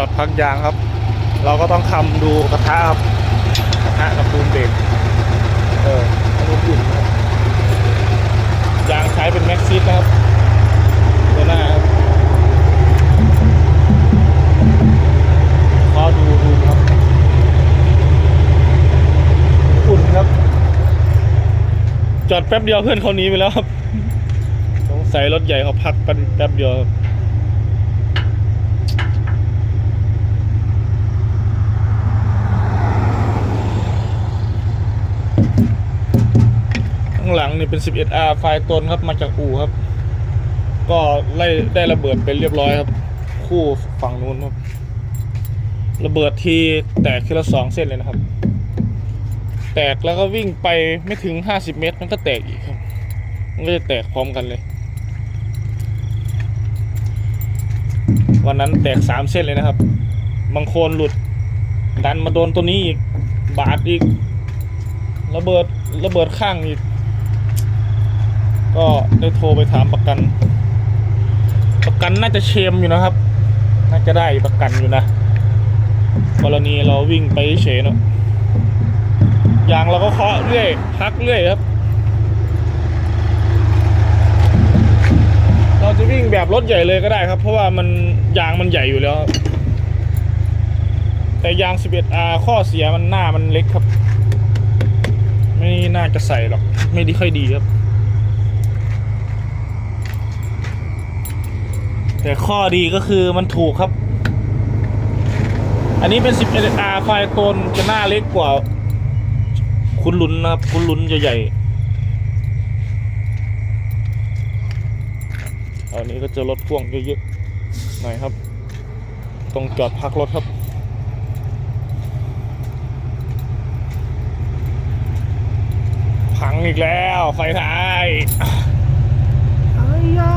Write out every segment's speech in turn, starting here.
อดพักยางครับ เราก็ต้องคำดูกระทะครับกระทะกับปูนเบรกเออให้มันอุ่นครับยางใช้เป็นแม็กซิสนะครับตัวหน้าครับขอดูดูครับอุ่นครับ จอดแป๊บเดียวเพื่อนเขาหนีไปแล้วครับ สงสัยรถใหญ่เขาพักกันแป๊บเดียวครับ หลังนี่เป็น 11R ไฟล์ตนครับมาจากอู่ครับ ก็ไล่ได้ระเบิดไปเรียบร้อยครับ คู่ฝั่งนู้นครับ ระเบิดทีแตกทีละสองเส้นเลยนะครับ แตกแล้วก็วิ่งไปไม่ถึง 50 เมตร มันก็แตกอีกครับ มันก็จะแตกพร้อมกันเลย วันนั้นแตกสามเส้นเลยนะครับ บางโคนหลุดดันมาโดนตัวนี้อีกบาดอีกระเบิดระเบิดข้างอีก ก็ได้โทรไปถามประกัน ประกันน่าจะเชมอยู่นะครับ น่าจะได้ประกันอยู่นะ กรณีเราวิ่งไปเฉยเนอะยางเราก็เคาะเรื่อยพักเรื่อยครับ เราจะวิ่งแบบรถใหญ่เลยก็ได้ครับ เพราะว่ามันยางมันใหญ่อยู่แล้ว แต่ยาง 11R ข้อเสียมันหน้ามันเล็กครับ ไม่น่าจะใส่หรอก ไม่ดีค่อยดีครับ แต่ข้อดีก็คือมันถูกครับ อันนี้เป็น 11R ไฟตนจะหน้าเล็กกว่า คุณลุนนะครับ คุณลุนจะใหญ่อันนี้ก็จะรถพ่วงเยอะๆหน่อยครับ ตรงจอดพักรถครับพังอีกแล้ว ไฟท้ายอายา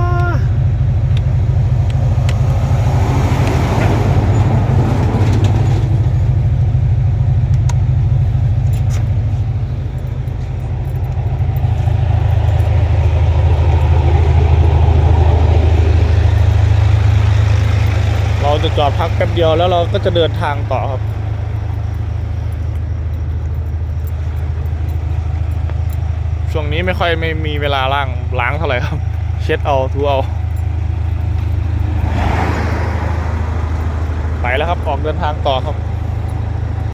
เรา จะจอดพักแป๊บเดียวแล้วเราก็จะเดินทางต่อครับ ช่วงนี้ไม่ค่อยไม่มีเวลาล้างล้างเท่าไหร่ครับ เช็ดเอาทูเอา ไปแล้วครับออกเดินทางต่อครับ